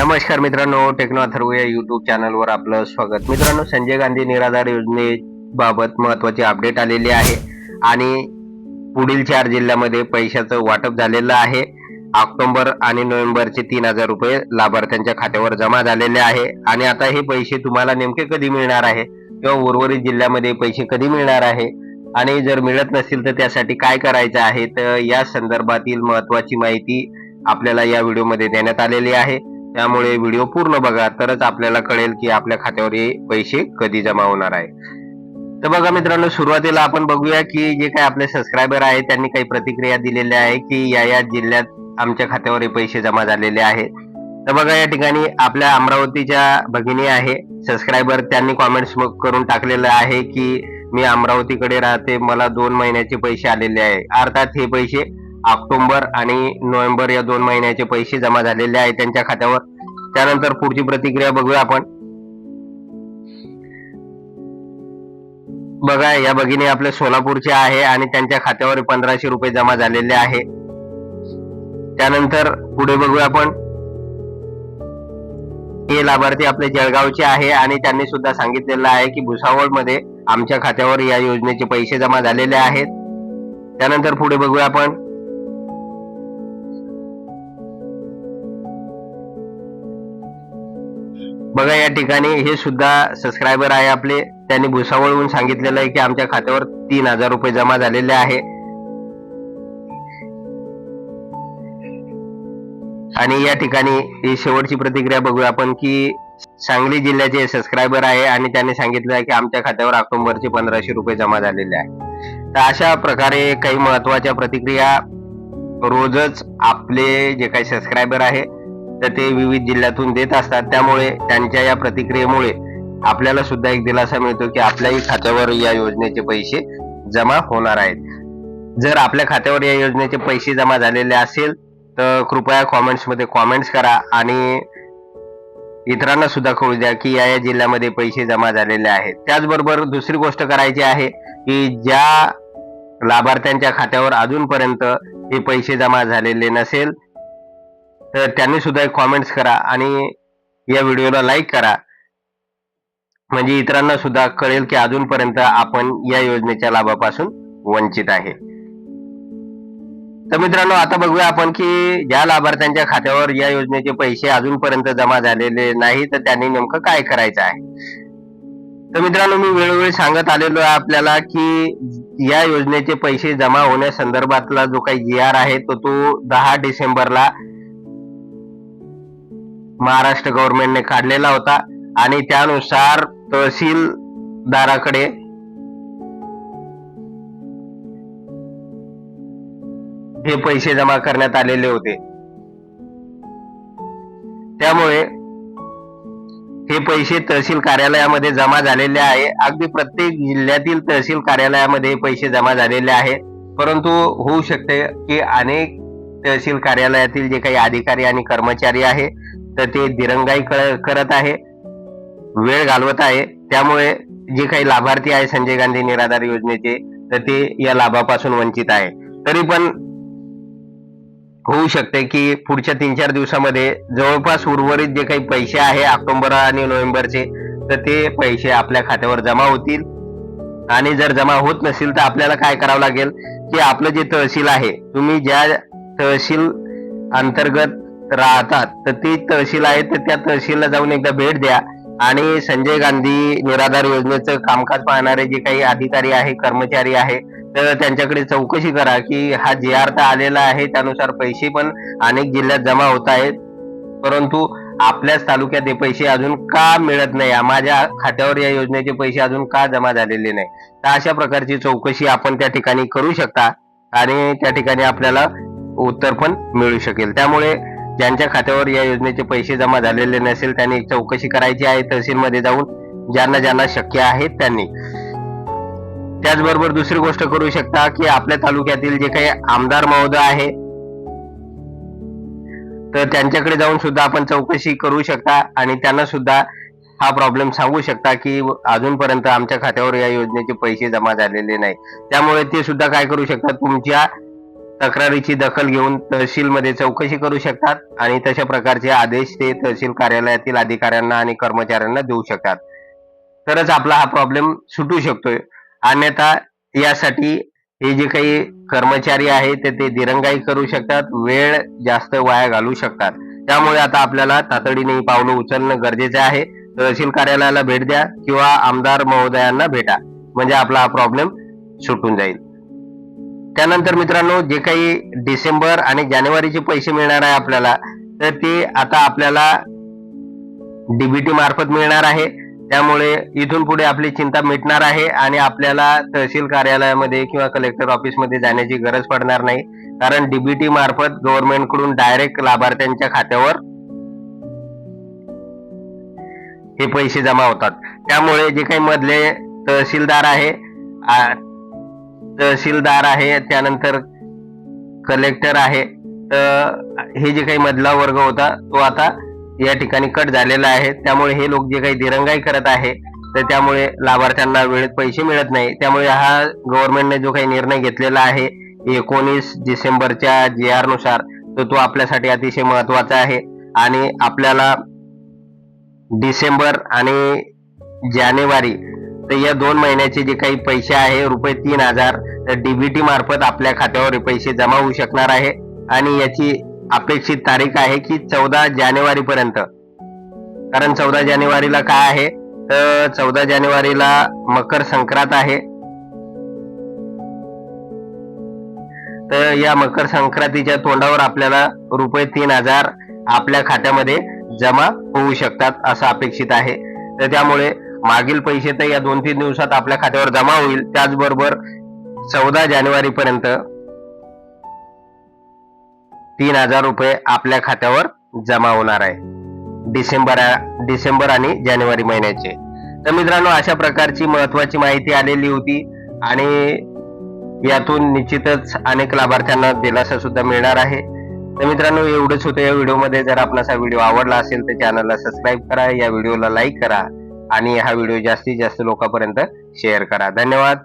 नमस्कार मित्रांनो टेक्नो अथर्व या युट्यूब चॅनलवर आपलं स्वागत. मित्रांनो संजय गांधी निराधार योजनेबाबत महत्वाची अपडेट आलेली आहे आणि पुढील चार जिल्ह्यामध्ये पैशाचं वाटप झालेलं आहे. ऑक्टोबर आणि नोव्हेंबरचे तीन हजार रुपये लाभार्थ्यांच्या खात्यावर जमा झालेले आहे. आणि आता हे पैसे तुम्हाला नेमके कधी मिळणार आहे? किंवा उर्वरित जिल्ह्यामध्ये पैसे कधी मिळणार आहे? आणि जर मिळत नसेल तर त्यासाठी काय करायचं आहे? तर या संदर्भातील महत्वाची माहिती आपल्याला या व्हिडिओमध्ये देण्यात आलेली आहे. त्यामुळे व्हिडिओ पूर्ण बघा तरच आपल्याला कळेल की आपल्या खात्यावर हे पैसे कधी जमा होणार आहे. तर बघा मित्रांनो सुरुवातीला आपण बघूया की जे काही आपले सबस्क्रायबर आहे त्यांनी काही प्रतिक्रिया दिलेल्या आहे की या या जिल्ह्यात आमच्या खात्यावर हे पैसे जमा झालेले आहेत तर बघा या ठिकाणी आपल्या अमरावतीच्या भगिनी आहे. सबस्क्रायबर त्यांनी कॉमेंट्स करून टाकलेलं आहे की मी अमरावतीकडे राहते मला दोन महिन्याचे पैसे आलेले आहे. अर्थात हे पैसे ऑक्टोबर आणि नोव्हेंबर या दोन महिन्याचे पैसे जमा झालेले आहेत त्यांच्या खात्यावर. त्यानंतर पुढची प्रतिक्रिया बघूया आपण. बघा या भगिनी आपल्या सोलापूरच्या आहे आणि त्यांच्या खात्यावर पंधराशे रुपये जमा झालेले आहे. त्यानंतर पुढे बघूया आपण. हे लाभार्थी आपले जळगावचे आहे आणि त्यांनी सुद्धा सांगितलेलं आहे की भुसावळमध्ये आमच्या खात्यावर या योजनेचे पैसे जमा झालेले आहेत. त्यानंतर पुढे बघूया आपण. बघा या ठिकाणी हे सुद्धा सबस्क्रायबर आहे आपले. त्यांनी भुसावळहून सांगितलेलं आहे की आमच्या खात्यावर तीन हजार रुपये जमा झालेले आहे. आणि या ठिकाणी ही शेवटची प्रतिक्रिया बघूया आपण की सांगली जिल्ह्याचे सबस्क्रायबर आहे आणि त्यांनी सांगितलं आहे की आमच्या खात्यावर ऑक्टोबरचे पंधराशे रुपये जमा झालेले आहे. तर अशा प्रकारे काही महत्त्वाच्या प्रतिक्रिया रोजच आपले जे काही सबस्क्रायबर आहे तर ते विविध जिल्ह्यातून देत असतात. त्यामुळे त्यांच्या या प्रतिक्रियेमुळे आपल्याला सुद्धा एक दिलासा मिळतो की आपल्याही खात्यावर या योजनेचे पैसे जमा होणार आहेत. जर आपल्या खात्यावर या योजनेचे पैसे जमा झालेले असेल तर कृपया कॉमेंट्समध्ये कॉमेंट्स करा आणि इतरांना सुद्धा कळू द्या की या या जिल्ह्यामध्ये पैसे जमा झालेले आहेत. त्याचबरोबर दुसरी गोष्ट करायची आहे की ज्या लाभार्थ्यांच्या खात्यावर अजूनपर्यंत हे पैसे जमा झालेले नसेल तर त्यांनी सुद्धा एक कॉमेंट्स करा आणि या व्हिडिओला लाईक करा. म्हणजे इतरांना सुद्धा कळेल की अजूनपर्यंत आपण या योजनेच्या लाभापासून वंचित आहे. तर मित्रांनो आता बघूया आपण की ज्या लाभार्थ्यांच्या खात्यावर या योजनेचे पैसे अजूनपर्यंत जमा झालेले नाही तर त्यांनी नेमकं काय करायचं आहे? तर मित्रांनो मी वेळोवेळी सांगत आलेलो आहे आपल्याला की या योजनेचे पैसे जमा होण्यासंदर्भातला जो काही जी आर आहे तो तो दहा डिसेंबरला महाराष्ट्र गव्हर्नमेंटने काढलेला होता आणि त्यानुसार तहसीलदाराकडे हे पैसे जमा करण्यात आलेले होते. त्यामुळे हे पैसे तहसील कार्यालयामध्ये जमा झालेले आहे. अगदी प्रत्येक जिल्ह्यातील तहसील कार्यालयामध्ये पैसे जमा झालेले आहे परंतु होऊ शकते की अनेक तहसील कार्यालयातील जे काही अधिकारी आणि कर्मचारी आहे तर ते दिरंगाई करत आहे. वेळ घालवत आहे. त्यामुळे जे काही लाभार्थी आहे संजय गांधी निराधार योजनेचे तर ते या लाभापासून वंचित आहे. तरी पण होऊ शकते की पुढच्या तीन चार दिवसामध्ये जवळपास उर्वरित जे काही पैसे आहे ऑक्टोबर आणि नोव्हेंबरचे तर ते पैसे आपल्या खात्यावर जमा होतील. आणि जर जमा होत नसेल तर आपल्याला काय करावं लागेल? की आपलं जे तहसील आहे तुम्ही ज्या तहसील अंतर्गत राहतात. तर ती तहसील आहे तर त्या तहसीलला जाऊन एकदा भेट द्या. आणि संजय गांधी निराधार योजनेचं कामकाज पाहणारे जे काही अधिकारी आहे कर्मचारी आहे तर त्यांच्याकडे चौकशी करा की हा जी आर तर आलेला आहे त्यानुसार पैसे पण अनेक जिल्ह्यात जमा होत आहेत. परंतु आपल्याच तालुक्यात हे पैसे अजून का मिळत नाही? माझ्या खात्यावर या योजनेचे पैसे अजून का जमा झालेले नाही? तर अशा प्रकारची चौकशी आपण त्या ठिकाणी करू शकता आणि त्या ठिकाणी आपल्याला उत्तर पण मिळू शकेल. त्यामुळे ज्यांच्या खात्यावर या योजनेचे पैसे जमा झालेले नसेल त्यांनी चौकशी करायची आहे तहसीलमध्ये जाऊन ज्यांना ज्यांना शक्य आहे त्यांनी. त्याचबरोबर दुसरी गोष्ट करू शकता की आपल्या तालुक्यातील जे काही आमदार महोदय आहे तर त्यांच्याकडे जाऊन सुद्धा आपण चौकशी करू शकता आणि त्यांना सुद्धा हा प्रॉब्लेम सांगू शकता की अजूनपर्यंत आमच्या खात्यावर या योजनेचे पैसे जमा झालेले नाही. त्यामुळे ते सुद्धा काय करू शकतात? तुमच्या तक्रारीची दखल घेऊन तहसीलमध्ये चौकशी करू शकतात आणि तशा प्रकारचे आदेश ते तहसील कार्यालयातील अधिकाऱ्यांना आणि कर्मचाऱ्यांना देऊ शकतात. तरच आपला हा प्रॉब्लेम सुटू शकतोय. अन्यथा यासाठी हे जे काही कर्मचारी आहे ते ते दिरंगाई करू शकतात वेळ जास्त वाया घालू शकतात. त्यामुळे आता आपल्याला तातडीने ही पावलं उचलणं गरजेचं आहे. तहसील कार्यालयाला भेट द्या किंवा आमदार महोदयांना भेटा. म्हणजे आपला हा प्रॉब्लेम सुटून जाईल. त्यानंतर मित्रांनो जे काही डिसेंबर आणि जानेवारीचे पैसे मिळणार आहे आपल्याला तर ते आता आपल्याला डीबीटी मार्फत मिळणार आहे. त्यामुळे इथून पुढे आपली चिंता मिटणार आहे आणि आपल्याला तहसील कार्यालयामध्ये किंवा कलेक्टर ऑफिसमध्ये जाण्याची गरज पडणार नाही. कारण डीबीटी मार्फत गव्हर्नमेंटकडून डायरेक्ट लाभार्थ्यांच्या खात्यावर हे पैसे जमा होतात. त्यामुळे जे काही मधले तहसीलदार आहे तहसीलदार आहे त्यानंतर कलेक्टर आहे. तर हे जे काही मधला वर्ग होता तो आता या ठिकाणी कट झालेला आहे. त्यामुळे हे लोक जे काही दिरंगाई करत आहे तर त्यामुळे लाभार्थ्यांना वेळेत पैसे मिळत नाही. त्यामुळे हा गव्हर्नमेंटने जो काही निर्णय घेतलेला आहे एकोणीस डिसेंबरच्या जी आरनुसार तर तो आपल्यासाठी अतिशय महत्त्वाचा आहे. आणि आपल्याला डिसेंबर आणि जानेवारी तर या दोन महिन्याचे जे काही पैसे आहे रुपये तीन हजार तर डीबीटी मार्फत आपल्या खात्यावर पैसे जमा होऊ शकणार आहे. आणि याची अपेक्षित तारीख आहे की चौदा जानेवारी पर्यंत. कारण चौदा जानेवारीला काय आहे? तर चौदा जानेवारीला मकर संक्रांत आहे. तर या मकर संक्रांतीच्या तोंडावर आपल्याला रुपये तीन हजार आपल्या खात्यामध्ये जमा होऊ शकतात असं अपेक्षित आहे. तर त्यामुळे मागील पैसे तर या दोन तीन दिवसात आपल्या खात्यावर जमा होईल. त्याचबरोबर चौदा जानेवारी पर्यंत तीन हजार रुपये आपल्या खात्यावर जमा होणार आहे. डिसेंबर डिसेंबर आणि जानेवारी महिन्याचे. तर मित्रांनो अशा प्रकारची महत्वाची माहिती आलेली होती आणि यातून निश्चितच अनेक लाभार्थ्यांना दिलासा सुद्धा मिळणार आहे. तर मित्रांनो एवढंच होतं या व्हिडिओमध्ये. जर आपणास हा व्हिडिओ आवडला असेल तर चॅनलला सबस्क्राईब करा. या व्हिडिओला लाईक करा. आणि हा व्हिडिओ जास्तीत जास्त लोकांपर्यंत शेअर करा. धन्यवाद.